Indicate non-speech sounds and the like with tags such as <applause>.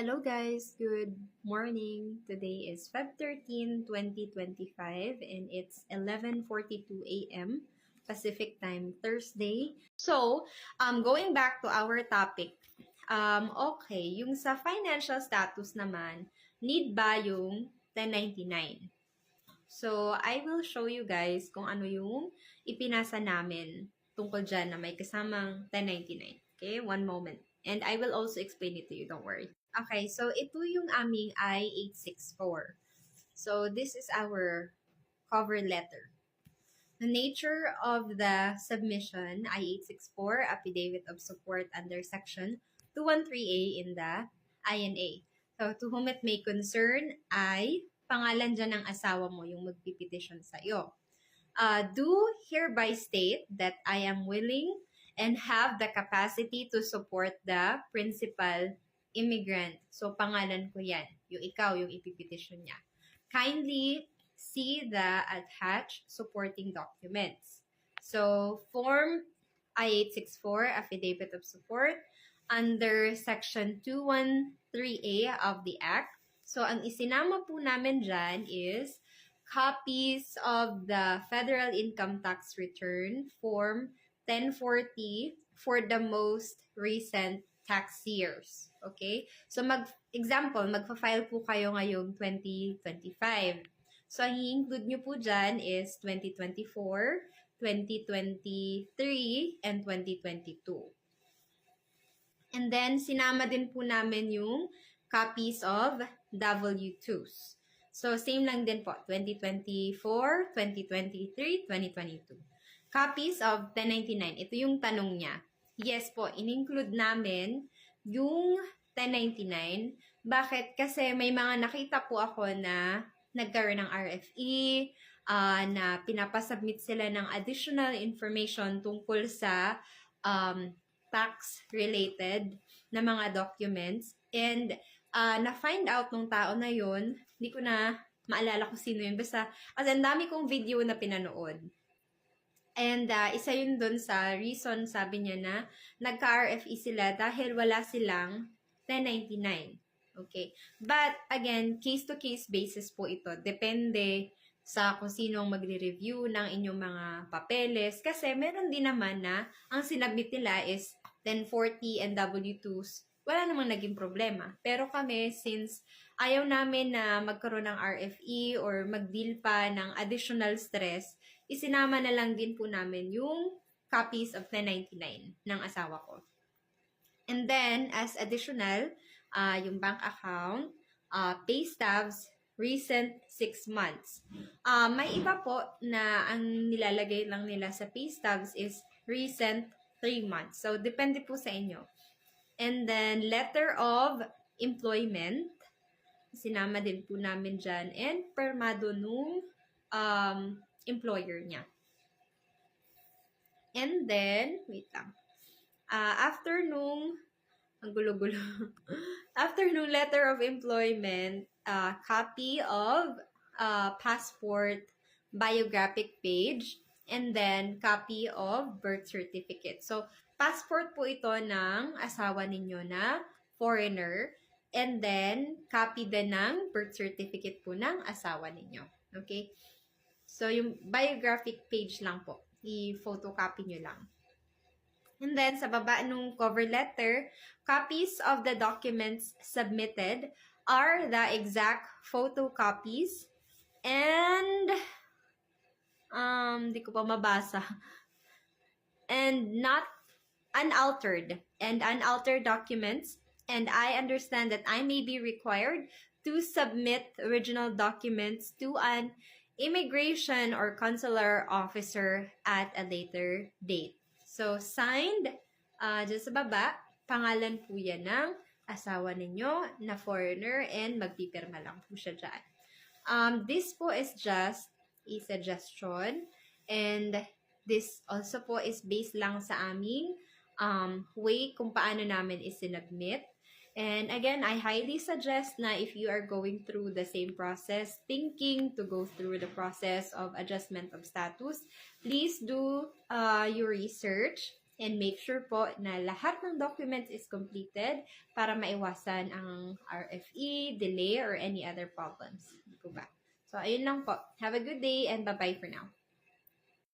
Hello guys, good morning. Today is Feb 13, 2025 and it's 11:42 a.m. Pacific Time Thursday. So, um going back to our topic. Um okay, yung sa financial status naman, need ba yung 1099? So, I will show you guys kung ano yung ipinasa namin tungkol dyan na may kasamang 1099. Okay, one moment. And I will also explain it to you, don't worry. Okay, so ito yung aming I-864. So this is our cover letter. The nature of the submission, I-864, Affidavit of Support under Section 213A in the INA. So to whom it may concern ay pangalan dyan ng asawa mo yung magpipetition sa iyo. Uh, do hereby state that I am willing and have the capacity to support the principal immigrant. So, pangalan ko yan. Yung ikaw, yung ipipetition niya. Kindly see the attached supporting documents. So, Form I-864, Affidavit of Support, under Section 213A of the Act. So, ang isinama po namin dyan is copies of the Federal Income Tax Return, Form 1040, for the most recent tax years. Okay? So, mag, example, magpa-file po kayo ngayong 2025. So, ang i-include nyo po dyan is 2024, 2023, and 2022. And then, sinama din po namin yung copies of W2s. So, same lang din po, 2024, 2023, 2022. Copies of 1099. Ito yung tanong niya. Yes po, in-include namin yung 1099. Bakit? Kasi may mga nakita po ako na nagkaroon ng RFE, uh, na pinapasubmit sila ng additional information tungkol sa um, tax-related na mga documents. And uh, na-find out nung tao na yun, hindi ko na maalala kung sino yun. Basta, kasi ang dami kong video na pinanood. And uh, isa yun dun sa reason, sabi niya na nagka-RFE sila dahil wala silang 1099. Okay. But again, case-to-case basis po ito. Depende sa kung sino ang magre-review ng inyong mga papeles. Kasi meron din naman na ang sinabit nila is 1040 and W2s wala namang naging problema. Pero kami, since ayaw namin na magkaroon ng RFE or mag-deal pa ng additional stress, isinama na lang din po namin yung copies of 1099 ng asawa ko. And then, as additional, uh, yung bank account, uh, pay stubs, recent 6 months. Uh, may iba po na ang nilalagay lang nila sa pay stubs is recent 3 months. So, depende po sa inyo. And then, letter of employment. Sinama din po namin dyan. And permado nung um, employer niya. And then, wait lang. Uh, after nung, ang gulo-gulo. <laughs> after nung letter of employment, uh, copy of uh, passport biographic page, and then copy of birth certificate. So, passport po ito ng asawa ninyo na foreigner. And then, copy din ng birth certificate po ng asawa ninyo. Okay? So, yung biographic page lang po. I-photocopy nyo lang. And then, sa baba nung cover letter, copies of the documents submitted are the exact photocopies and um, di ko pa mabasa. And not unaltered and unaltered documents, and I understand that I may be required to submit original documents to an immigration or consular officer at a later date. So, signed, uh, dyan sa baba, pangalan po yan ng asawa ninyo na foreigner and magpipirma lang po siya dyan. Um, this po is just a suggestion and this also po is based lang sa aming um, way kung paano namin isinubmit. And again, I highly suggest na if you are going through the same process, thinking to go through the process of adjustment of status, please do uh, your research and make sure po na lahat ng documents is completed para maiwasan ang RFE, delay, or any other problems. Di ba? So, ayun lang po. Have a good day and bye-bye for now.